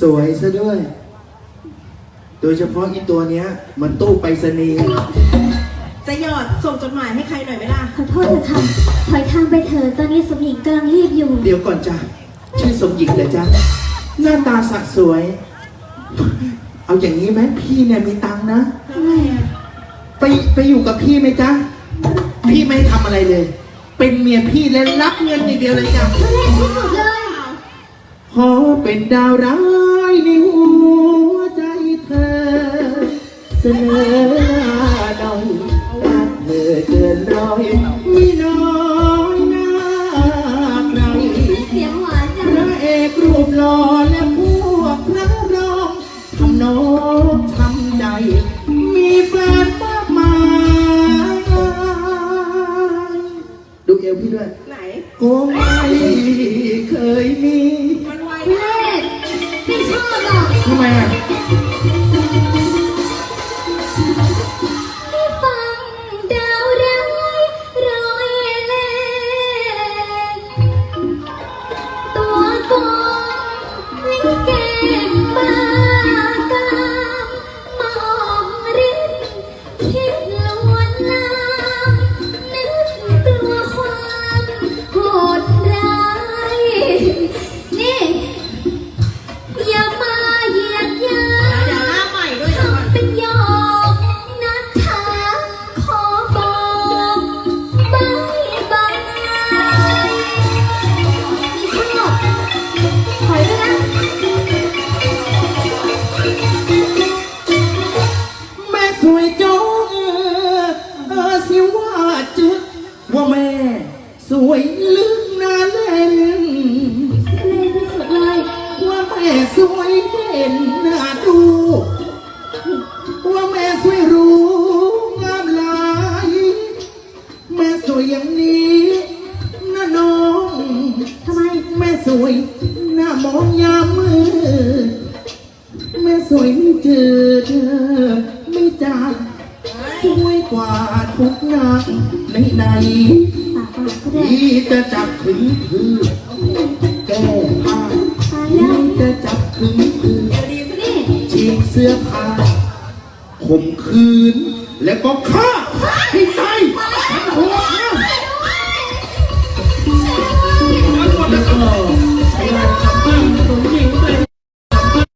สวยซะด้วย โดยเฉพาะอีตัวเนี้ย มันตู้ไปรษณีย์จะหยอดส่งจดหมายให้ใครหน่อยไหมล่ะ ขอโทษนะคะถอยทางไปเถิดตอนนี้สมหญิงกำลังรีบอยู่ เดี๋ยวก่อนจ้ะ ชื่อสมหญิงเหรอจ๊ะหน้าตาสะสวย เอาอย่างนี้ไหมพี่เนี่ยมีตังค์นะ ไปไปอยู่กับพี่ไหมจ๊ะ พี่ไม่ทำอะไรเลย เป็นเมียพี่และรับเงินอย่างเดียวเลยจ้ะ ทุเรศที่สุดเลยข อเป็นดาวร้ายในหัวใจเธอ เสนอหน้าหน่อยรักเธอเกินร้อยไม่น้อยหน้าใครเสียงหวานจัพงระเอกรูปหล่อและพวกพระรองทำน้องทำใจ มีแฟนมากมาย ดูเอวพี่ด้วยไหน ก็ไม่เคยมี ทำไมอะ สวยเด่นน่าดูว่าแม่สวยรู้งามหลาย แม่สวยอย่างนี้นะน้องทำไมแม่สวยหน้ามองยามมือ แม่สวยไม่เจอเธอไม่จางสวยกว่าทุกนางในในปากหวานก็ได้ที่จะจับถึงคือแก้ผ้าตายแล้วที่ จะจับถึงคือเดี๋ยวดีสินี่ฉีกเสื้อผ้าข่มขืนแล้วก็ฆ่าให้ตายฉันโหดนะ